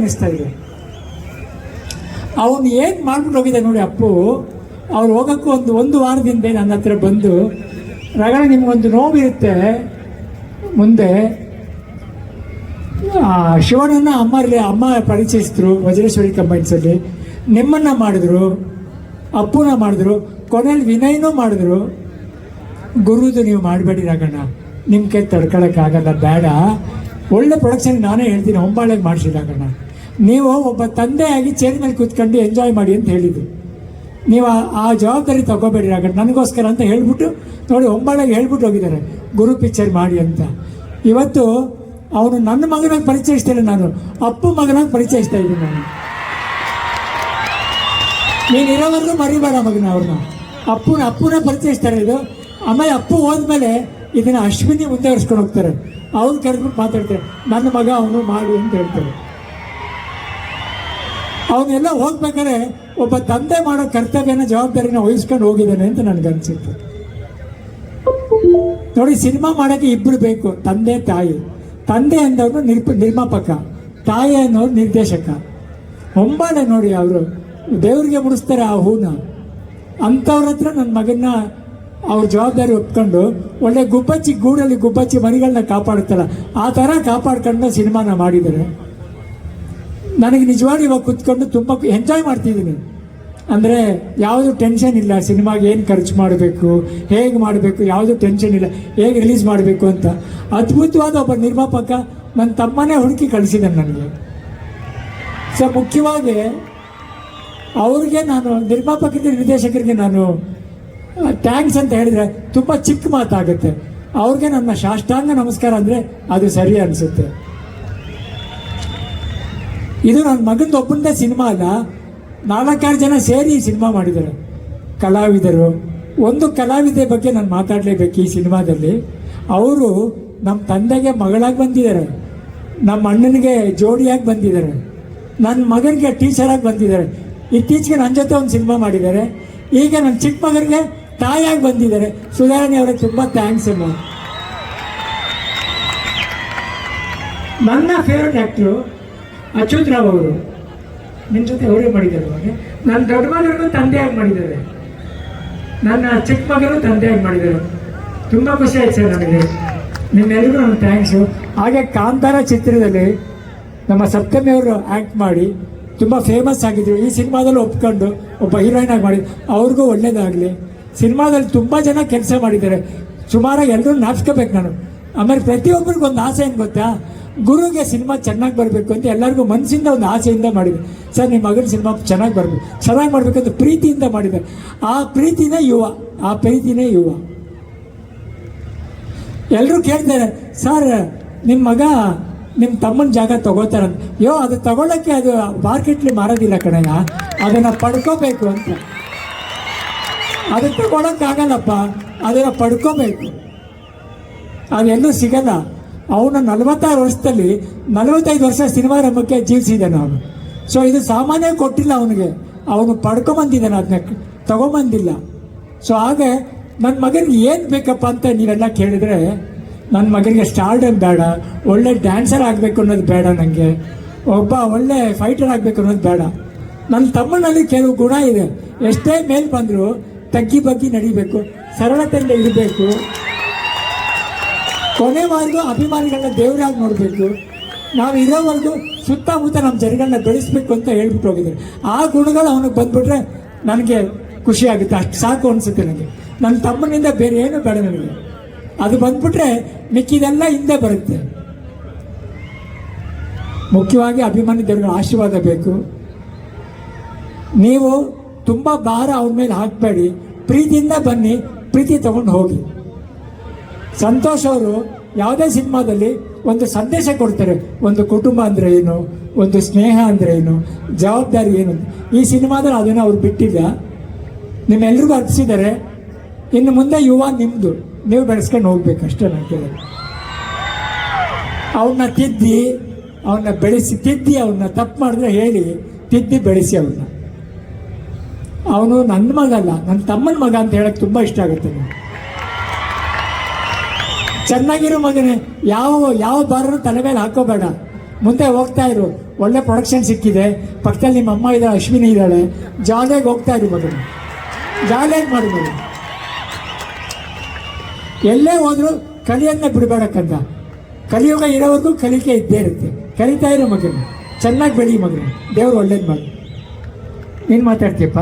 ಅನಿಸ್ತಾ ಇದೆ. ಅವನು ಏನು ಮಾಡ್ಬಿಟ್ಟು ಹೋಗಿದೆ ನೋಡಿ ಅಪ್ಪು. ಅವ್ರು ಹೋಗೋಕ್ಕೂ ಒಂದು ಒಂದು ವಾರದಿಂದ ನನ್ನ ಹತ್ರ ಬಂದು ರಗಡ ನಿಮ್ಗೊಂದು ನೋವಿರುತ್ತೆ ಮುಂದೆ ಶಿವನನ್ನ ಅಮ್ಮ ಅಮ್ಮ ಪರಿಚಯಿಸಿದ್ರು, ವಜ್ರೇಶ್ವರಿ ಕಂಬೈನ್ಸಲ್ಲಿ ನಿಮ್ಮನ್ನ ಮಾಡಿದ್ರು, ಅಪ್ಪುನ ಮಾಡಿದ್ರು ಕೊನೆಯಲ್ಲಿ ವಿನಯ್ನೂ ಮಾಡಿದ್ರು. ಗುರುದು, ನೀವು ಮಾಡಬೇಡಿ ರಗಣ್ಣ. ನಿಮ್ ಕೈ ತಡ್ಕೊಳಕ್ಕಾಗಲ್ಲ, ಬೇಡ. ಒಳ್ಳೆ ಪ್ರೊಡಕ್ಷನ್ ನಾನೇ ಹೇಳ್ತೀನಿ ಹೊಂಬಾಳೆಗೆ ಮಾಡಿಸಿಲ್ಲ ಕಣ್ಣ ನೀವು ಒಬ್ಬ ತಂದೆಯಾಗಿ ಚೇರ್ ಮೇಲೆ ಕೂತ್ಕೊಂಡು ಎಂಜಾಯ್ ಮಾಡಿ ಅಂತ ಹೇಳಿದ್ರು. ನೀವು ಆ- ಜವಾಬ್ದಾರಿ ತಗೋಬೇಡಿ ರಾಗಣ್ಣ ನನಗೋಸ್ಕರ ಅಂತ ಹೇಳ್ಬಿಟ್ಟು ನೋಡಿ ಹೊಂಬಾಳೆಗೆ ಹೇಳ್ಬಿಟ್ಟು ಹೋಗಿದ್ದಾರೆ. ಗುರು ಪಿಕ್ಚರ್ ಮಾಡಿ ಅಂತ. ಇವತ್ತು ಅವನು ನನ್ನ ಮಗನಾಗಿ ಪರಿಚಯಿಸ್ತಿಲ್ಲ ನಾನು, ಅಪ್ಪು ಮಗನಾಗಿ ಪರಿಚಯಿಸ್ತಾ ಇದ್ದೀನಿ ನಾನು. ನೀನು ಇರೋವರೆಗೂ ಮರಿಬೇಡ ಮಗನ ಅವ್ರನ್ನ. ಅಪ್ಪನ ಅಪ್ಪನ ಪರಿಚಯಿಸ್ತಾರೆ ಇದು. ಆಮೇಲೆ ಅಪ್ಪು ಹೋದ್ಮೇಲೆ ಇದನ್ನ ಅಶ್ವಿನಿ ಮುಂದುವರಿಸ್ಕೊಂಡು ಹೋಗ್ತಾರೆ. ಅವ್ರು ಕರೆದ್ಬಿಟ್ಟು ಮಾತಾಡ್ತಾರೆ, ನನ್ನ ಮಗ ಅವನು ಮಾಡಿ ಅಂತ ಹೇಳ್ತಾರೆ. ಅವನ್ನೆಲ್ಲ ಹೋಗ್ಬೇಕಾದ್ರೆ ಒಬ್ಬ ತಂದೆ ಮಾಡೋ ಕರ್ತವ್ಯನ ಜವಾಬ್ದಾರಿನ ವಹಿಸ್ಕೊಂಡು ಹೋಗಿದ್ದಾನೆ ಅಂತ ನನಗನ್ಸುತ್ತೆ ನೋಡಿ, ಸಿನಿಮಾ ಮಾಡೋಕ್ಕೆ ಇಬ್ಬರು ಬೇಕು, ತಂದೆ, ತಾಯಿ. ತಂದೆ ಅಂದವರು ನಿರ್ಪ, ನಿರ್ಮಾಪಕ. ತಾಯಿ ಅನ್ನೋರು ನಿರ್ದೇಶಕ. ಹೊಂಬಾಳೆ ನೋಡಿ ಅವರು, ದೇವ್ರಿಗೆ ಮುಡಿಸ್ತಾರೆ ಆ ಹೂನ. ಅಂಥವ್ರ ಹತ್ರ ನನ್ನ ಮಗನ್ನ ಅವ್ರ ಜವಾಬ್ದಾರಿ ಒಪ್ಕೊಂಡು ಒಳ್ಳೆ ಗುಬ್ಬಚ್ಚಿ, ಗೂಡಲ್ಲಿ ಗುಬ್ಬಚ್ಚಿ ಮರಿಗಳನ್ನ ಕಾಪಾಡುತ್ತಲ್ಲ, ಆ ಥರ ಕಾಪಾಡ್ಕೊಂಡು ಸಿನಿಮಾನ ಮಾಡಿದ್ದಾರೆ. ನನಗೆ ನಿಜವಾಗಿ ಇವಾಗ ಕುತ್ಕೊಂಡು ತುಂಬ ಎಂಜಾಯ್ ಮಾಡ್ತಿದ್ದೀನಿ. ಅಂದರೆ ಯಾವುದು ಟೆನ್ಷನ್ ಇಲ್ಲ, ಸಿನಿಮಾಗೆ ಏನು ಖರ್ಚು ಮಾಡಬೇಕು, ಹೇಗೆ ಮಾಡಬೇಕು, ಯಾವುದು ಟೆನ್ಷನ್ ಇಲ್ಲ, ಹೇಗೆ ರಿಲೀಸ್ ಮಾಡಬೇಕು ಅಂತ. ಅದ್ಭುತವಾದ ಒಬ್ಬ ನಿರ್ಮಾಪಕ ನನ್ನ ತಮ್ಮನೇ ಹುಡುಕಿ ಕಳಿಸಿದ್ದಾನೆ ನನಗೆ. ಸೊ ಮುಖ್ಯವಾಗಿ ಅವ್ರಿಗೆ ನಾನು ನಿರ್ಮಾಪಕರಿಗೆ, ನಿರ್ದೇಶಕರಿಗೆ ನಾನು ಥ್ಯಾಂಕ್ಸ್ ಅಂತ ಹೇಳಿದ್ರೆ ತುಂಬ ಚಿಕ್ಕ ಮಾತಾಗುತ್ತೆ. ಅವ್ರಿಗೆ ನನ್ನ ಸಾಷ್ಟಾಂಗ ನಮಸ್ಕಾರ ಅಂದರೆ ಅದು ಸರಿ ಅನಿಸುತ್ತೆ. ಇದು ನನ್ನ ಮಗಂದು ಒಬ್ಬಂದೇ ಸಿನಿಮಾ ಅಲ್ಲ. ನಾಲ್ಕಾರು ಜನ ಸೇರಿ ಈ ಸಿನಿಮಾ ಮಾಡಿದ್ದಾರೆ. ಕಲಾವಿದರು. ಒಂದು ಕಲಾವಿದೆ ಬಗ್ಗೆ ನಾನು ಮಾತಾಡಲೇಬೇಕು ಈ ಸಿನಿಮಾದಲ್ಲಿ. ಅವರು ನಮ್ಮ ತಂದೆಗೆ ಮಗಳಾಗಿ ಬಂದಿದ್ದಾರೆ. ನಮ್ಮ ಅಣ್ಣನಿಗೆ ಜೋಡಿಯಾಗಿ ಬಂದಿದ್ದಾರೆ. ನನ್ನ ಮಗನಿಗೆ ಟೀಚರಾಗಿ ಬಂದಿದ್ದಾರೆ. ಇತ್ತೀಚೆಗೆ ನನ್ನ ಜೊತೆ ಒಂದು ಸಿನಿಮಾ ಮಾಡಿದ್ದಾರೆ. ಈಗ ನನ್ನ ಚಿಕ್ಕ ಮಗನಿಗೆ ತಾಯಿಯಾಗಿ ಬಂದಿದ್ದಾರೆ. ಸುಧಾರಣೆ ಅವರಿಗೆ ತುಂಬ ಥ್ಯಾಂಕ್ಸ್ ಅಮ್ಮ. ನನ್ನ ಫೇವ್ರೆಟ್ ಆ್ಯಕ್ಟ್ರು ಅಚ್ಯುತ್ ರಾವ್ ಅವರು. ನಿಮ್ಮ ಜೊತೆ ಅವರೇ ಮಾಡಿದ್ದಾರೆ ಅವಾಗ ನನ್ನ ದೊಡ್ಡ ಮಗನೂ ತಂದೆಯಾಗಿ ಮಾಡಿದ್ದಾರೆ. ನನ್ನ ಚಿಕ್ಕ ಮಗನೂ ತಂದೆಯಾಗಿ ಮಾಡಿದ್ದಾರೆ. ತುಂಬ ಖುಷಿ ಆಯ್ತು ಸರ್ ನನಗೆ. ನಿಮ್ಮೆಲ್ಲರಿಗೂ ನನ್ನ ಥ್ಯಾಂಕ್ಸು ಹಾಗೆ ಕಾಂತಾರ ಚಿತ್ರದಲ್ಲಿ ನಮ್ಮ ಸಪ್ತಮಿ ಅವರು ಆ್ಯಕ್ಟ್ ಮಾಡಿ ತುಂಬ ಫೇಮಸ್ ಆಗಿದ್ರು. ಈ ಸಿನಿಮಾದಲ್ಲಿ ಒಪ್ಕೊಂಡು ಒಬ್ಬ ಹೀರೋಯಿನ್ ಆಗಿ ಮಾಡಿ ಅವ್ರಿಗೂ ಒಳ್ಳೇದಾಗಲಿ. ಸಿನಿಮಾದಲ್ಲಿ ತುಂಬ ಜನ ಕೆಲಸ ಮಾಡಿದ್ದಾರೆ. ಸುಮಾರಾಗಿ ಎಲ್ಲರೂ ನಾಚ್ಕೋಬೇಕು ನಾನು. ಆಮೇಲೆ ಪ್ರತಿಯೊಬ್ಬರಿಗೂ ಒಂದು ಆಸೆ ಏನು ಗೊತ್ತಾ? ಗುರುಗೆ ಸಿನಿಮಾ ಚೆನ್ನಾಗಿ ಬರಬೇಕು ಅಂತ ಎಲ್ಲರಿಗೂ ಮನಸ್ಸಿಂದ ಒಂದು ಆಸೆಯಿಂದ ಮಾಡಿದೆ. ಸರ್ ನಿಮ್ಮ ಮಗನ ಸಿನಿಮಾ ಚೆನ್ನಾಗಿ ಬರಬೇಕು. ಚೆನ್ನಾಗಿ ಮಾಡಬೇಕಂತ ಪ್ರೀತಿಯಿಂದ ಮಾಡಿದ್ದಾರೆ ಆ ಪ್ರೀತಿನೇ ಯುವ, ಆ ಪ್ರೀತಿನೇ ಯುವ. ಎಲ್ಲರೂ ಕೇಳ್ತಾರೆ, ಸರ್ ನಿಮ್ಮ ಮಗ ನಿಮ್ಮ ತಮ್ಮನ ಜಾಗ ತಗೋತಾರಂತ. ಯೋ, ಅದು ತಗೊಳ್ಳೋಕ್ಕೆ ಅದು ಮಾರ್ಕೆಟ್ಲಿ ಮಾರೋದಿಲ್ಲ ಕಣಯ್ಯ. ಅದನ್ನು ಪಡ್ಕೋಬೇಕು ಅಂತ. ಅದು ತಗೊಳಕ್ಕಾಗಲ್ಲಪ್ಪ, ಅದನ್ನು ಪಡ್ಕೋಬೇಕು. ಅದೆಲ್ಲೂ ಸಿಗಲ್ಲ. ಅವನು ನಲವತ್ತಾರು ವರ್ಷದಲ್ಲಿ, ನಲವತ್ತೈದು ವರ್ಷ ಸಿನಿಮಾ ರಂಗಕ್ಕೆ ಜೀವಿಸಿದ್ದಾನೆ ಅವನು. ಸೊ ಇದು ಸಾಮಾನ್ಯ ಕೊಟ್ಟಿಲ್ಲ ಅವನಿಗೆ. ಅವನು ಪಡ್ಕೊಂಬಂದಿದ್ದಾನೆ ಅದನ್ನ ತಗೊಂಬಂದಿಲ್ಲ. ಸೊ ಹಾಗೆ ನನ್ನ ಮಗನಿಗೆ ಏನು ಬೇಕಪ್ಪ ಅಂತ ನೀವೆಲ್ಲ ಕೇಳಿದ್ರೆ ನನ್ನ ಮಗನಿಗೆ ಸ್ಟಾರ್ಡಮ್ ಬೇಡ, ಒಳ್ಳೆ ಡ್ಯಾನ್ಸರ್ ಆಗಬೇಕು ಅನ್ನೋದು ಬೇಡ ನನಗೆ ಒಬ್ಬ ಒಳ್ಳೆ ಫೈಟರ್ ಆಗಬೇಕು ಅನ್ನೋದು ಬೇಡ. ನನ್ನ ತಮ್ಮನಲ್ಲಿ ಕೆಲವು ಗುಣ ಇದೆ. ಎಷ್ಟೇ ಮೇಲೆ ಬಂದರೂ ತಗ್ಗಿ ಬಗ್ಗಿ ನಡಿಬೇಕು, ಸರಳತೆಯಿಂದ ಇರಬೇಕು. ಕೊನೆವರೆಗೂ ಅಭಿಮಾನಿಗಳನ್ನ ದೇವರಾಗಿ ನೋಡಬೇಕು. ನಾವು ಇರೋವರೆಗೂ ಸುತ್ತಮುತ್ತ ನಮ್ಮ ಜನಗಳನ್ನ ಬೆಳೆಸ್ಬೇಕು ಅಂತ ಹೇಳ್ಬಿಟ್ಟು ಹೋಗಿದ್ದಾರೆ ಆ ಗುಣಗಳು ಅವನಿಗೆ ಬಂದ್ಬಿಟ್ರೆ ನನಗೆ ಖುಷಿ ಆಗುತ್ತೆ. ಅಷ್ಟು ಸಾಕು ಅನಿಸುತ್ತೆ ನನಗೆ ನನ್ನ ತಮ್ಮನಿಂದ ಬೇರೆ ಏನು ಬೇಡ ನನಗೆ. ಅದು ಬಂದ್ಬಿಟ್ರೆ ಮಿಕ್ಕಿದೆಲ್ಲ ಹಿಂದೆ ಬರುತ್ತೆ. ಮುಖ್ಯವಾಗಿ ಅಭಿಮಾನಿ ದೇವರುಗಳ ಆಶೀರ್ವಾದ ಬೇಕು. ನೀವು ತುಂಬ ಭಾರ ಅವನ ಮೇಲೆ ಹಾಕಬೇಡಿ. ಪ್ರೀತಿಯಿಂದ ಬನ್ನಿ, ಪ್ರೀತಿ ತಗೊಂಡು ಹೋಗಿ. ಸಂತೋಷ್ ಅವರು ಯಾವುದೇ ಸಿನಿಮಾದಲ್ಲಿ ಒಂದು ಸಂದೇಶ ಕೊಡ್ತಾರೆ. ಒಂದು ಕುಟುಂಬ ಅಂದರೆ ಏನು? ಒಂದು ಸ್ನೇಹ ಅಂದರೆ ಏನು? ಜವಾಬ್ದಾರಿ ಏನು ಈ ಸಿನಿಮಾದಲ್ಲಿ ಅದನ್ನು ಅವ್ರು ಬಿಟ್ಟಿಲ್ಲ. ನಿಮ್ಮೆಲ್ರಿಗೂ ಅರ್ಪಿಸಿದ್ದಾರೆ ಇನ್ನು ಮುಂದೆ ಯುವ ನಿಮ್ಮದು ನೀವು ಬೆಳೆಸ್ಕೊಂಡು ಹೋಗ್ಬೇಕಷ್ಟೇ ನಾನು ಕೇಳಿದ್ರೆ ಅವನ್ನ ತಿದ್ದಿ ಅವನ್ನ ಬೆಳೆಸಿ, ತಿದ್ದಿ ಅವನ್ನ ತಪ್ಪು ಮಾಡಿದ್ರೆ ಹೇಳಿ, ತಿದ್ದಿ ಬೆಳೆಸಿ ಅವನ್ನ ಅವನು ನನ್ನ ಮಗ ಅಲ್ಲ ನನ್ನ ತಮ್ಮನ ಮಗ ಅಂತ ಹೇಳಕ್ಕೆ ತುಂಬ ಇಷ್ಟ ಆಗುತ್ತೆ ನನಗೆ. ಚೆನ್ನಾಗಿರೋ ಮಗನೇ, ಯಾವ ಯಾವ ಬಾರರು ತಲೆ ಮೇಲೆ ಹಾಕೋಬೇಡ. ಮುಂದೆ ಹೋಗ್ತಾ ಇರು, ಒಳ್ಳೆ ಪ್ರೊಡಕ್ಷನ್ ಸಿಕ್ಕಿದೆ, ಪಕ್ಕದಲ್ಲಿ ನಿಮ್ಮ ಅಮ್ಮ ಇದ್ದಾಳೆ ಅಶ್ವಿನಿ ಇದ್ದಾಳೆ ಜಾಲಿಯಾಗಿ ಹೋಗ್ತಾ ಇರು ಮಗನು. ಜಾಲಿಯಾಗಿ ಮಾಡು ಮಗನು. ಎಲ್ಲೇ ಹೋದ್ರು ಕಲಿಯನ್ನ ಬಿಡಬೇಡಕ್ಕಂತ ಕಲಿಯುಗ ಇರೋವರೆಗೂ ಕಲಿಕೆ ಇದ್ದೇ ಇರುತ್ತೆ. ಕಲಿತಾ ಇರೋ ಮಗನು. ಚೆನ್ನಾಗಿ ಬೆಳಿ ಮಗನು. ದೇವ್ರು ಒಳ್ಳೇದು ಮಾಡಿ. ನೀನು ಮಾತಾಡ್ತೀಯಪ್ಪ?